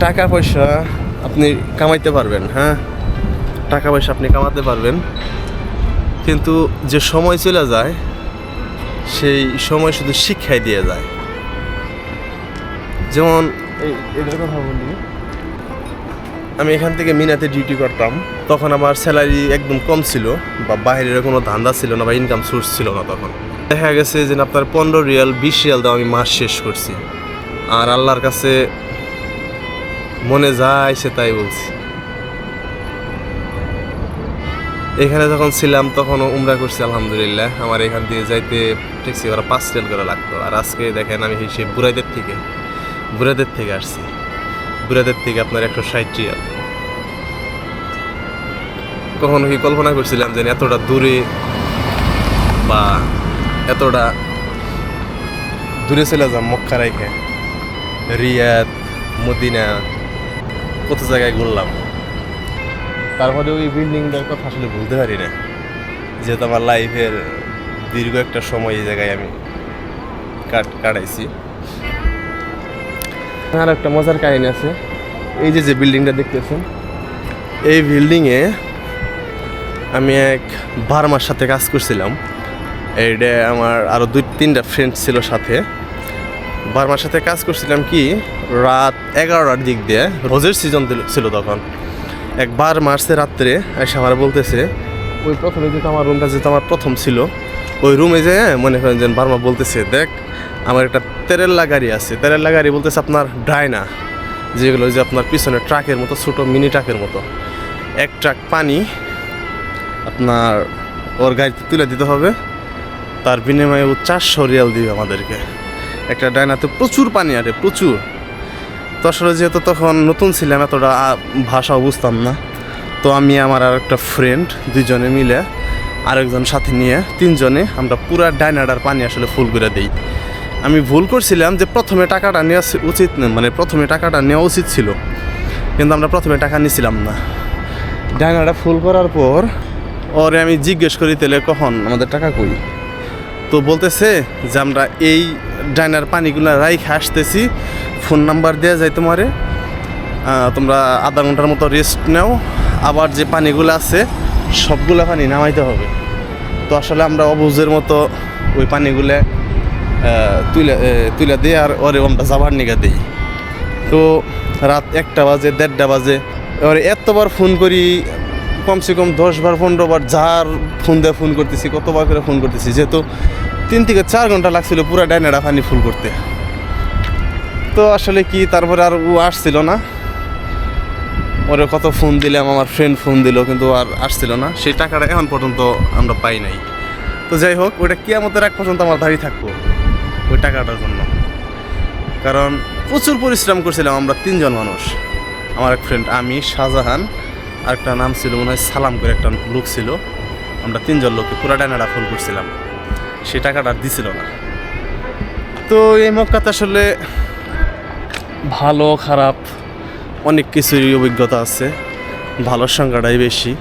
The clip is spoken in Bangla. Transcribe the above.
টাকা পয়সা আপনি কামাইতে পারবেন হ্যাঁ? টাকা পয়সা আপনি কামাতে পারবেন। কিন্তু যে সময় চলে যায়, সেই সময় শুধু শিক্ষায় দিয়ে যায়। যেমন এদের কথা বলি। আমি এখান থেকে মিনাতে ডিউটি করতাম। তখন আমার স্যালারি একদম কম ছিল, বা বাইরের কোনো ধান্দা ছিল না, বা ইনকাম সোর্স ছিল না তখন। দেখা গেছে যে আপনার পনেরো রিয়াল, বিশ রিয়াল দাও আমি মাস শেষ করছি। আর আল্লাহর কাছে মনে যায় সে তাই বলছি। এখানে যখন ছিলাম তখন উমরা করছি, আলহামদুলিল্লাহ। আমার এখান দিয়ে যাইতে ট্যাক্সি ভাড়া পাঁচ রিয়াল করে লাগতো। আর আজকে দেখেন আমি সেই বুড়াইদের থেকে বুড়াদের থেকে আসছি। বুড়াদের থেকে আপনার একশো ষাট রিয়াল। কখনো কি কল্পনা করছিলাম যে এতটা দূরে বা এতটা দূরে চলে যাম মক্কা রেখে রিয়াদ, মদিনা কত জায়গায় ঘুরলাম। তারপরে ওই বিল্ডিংটার কথা আসলে বলতে পারি না। যেহেতু আমার লাইফের দীর্ঘ একটা সময় এই জায়গায় আমি কাট কাটাইছি। আর একটা মজার কাহিনী আছে। এই যে যে বিল্ডিংটা দেখতেছেন, এই বিল্ডিংয়ে আমি এক বার্মার সাথে কাজ করছিলাম। এইটা আমার আরও দুই তিনটা ফ্রেন্ড ছিল সাথে। বার্মার সাথে কাজ করছিলাম কি? রাত এগারোটার দিক দিয়ে, রোজের সিজন ছিল তখন। একবার মার্চে রাত্রে, এসে আমার বলতেছে, ওই প্রথমে যেহেতু আমার রুমটা যেহেতু আমার প্রথম ছিল, ওই রুমে যে, মনে করেন যে বার্মা বলতেছে, দেখ, আমার একটা তেরেল্লা গাড়ি আছে। তেরেল্লা গাড়ি বলতেছে আপনার ডায়না, যেগুলো যে আপনার পিছনে ট্রাকের মতো, ছোটো মিনি ট্রাকের মতো। এক ট্রাক পানি আপনার ওর গাড়িতে তুলে দিতে হবে। তার বিনিময়ে ও চারশো রিয়াল দিবে আমাদেরকে। একটা ডায়নাতে প্রচুর পানি আরে, প্রচুর। তো আসলে যেহেতু তখন নতুন ছিলাম, এতটা ভাষাও বুঝতাম না। তো আমি আমার আর একটা ফ্রেন্ড দুইজনে মিলে আরেকজন সাথে নিয়ে, তিনজনে আমরা পুরা ডাইনাডার পানি আসলে ফুল করে দিই। আমি ভুল করছিলাম যে প্রথমে টাকাটা নেওয়া উচিত মানে প্রথমে টাকাটা নেওয়া উচিত ছিল। কিন্তু আমরা প্রথমে টাকা নিছিলাম না। ডাইনাটা ফুল করার পর, ওরে আমি জিজ্ঞেস করি, তাহলে কখন আমাদের টাকা কই? তো বলতেছে যে আমরা এই ডাইনার পানিগুলো রাইখে আসতেছি। ফোন নাম্বার দেওয়া যায় তোমারে। তোমরা আধা ঘণ্টার মতো রেস্ট নাও। আবার যে পানিগুলো আছে, সবগুলো পানি নামাইতে হবে। তো আসলে আমরা অবুজের মতো ওই পানিগুলো তুলে তুলে দিই আর ওরে আমরা যাবার নিগা দিই। তো রাত একটা বাজে, দেড়টা বাজে। এবারে এতবার ফোন করি, কমসে কম দশ বার পনেরো বার, যার ফোন দিয়ে ফোন করতেছি, কতবার করে ফোন করতেছি, যেহেতু তিন থেকে চার ঘণ্টা লাগছিল পুরো ডাইনাটা পানি ফুল করতে। তো আসলে কি, তারপরে আর ও আসছিল না। ওরে কত ফোন দিলাম, আমার ফ্রেন্ড ফোন দিল, কিন্তু আর আসছিল না। সেই টাকাটা এখন পর্যন্ত আমরা পাই নাই। তো যাই হোক, ওইটা কিয়ামতের এক পর্যন্ত আমার দাঁড়িয়ে থাকব ওই টাকাটার জন্য। কারণ প্রচুর পরিশ্রম করছিলাম আমরা তিনজন মানুষ। আমার এক ফ্রেন্ড আমি শাহজাহান আর একটা নাম ছিল মনে হয় সালাম করে একটা লোক ছিল। আমরা তিনজন লোককে পুরা ডানাটা ফুল করছিলাম। সেই টাকাটা দিছিল না। তো এই মক্কাতে আসলে ভালো, খারাপ অনেক কিছুরই অভিজ্ঞতা আছে। ভালোর সংখ্যাটাই বেশি।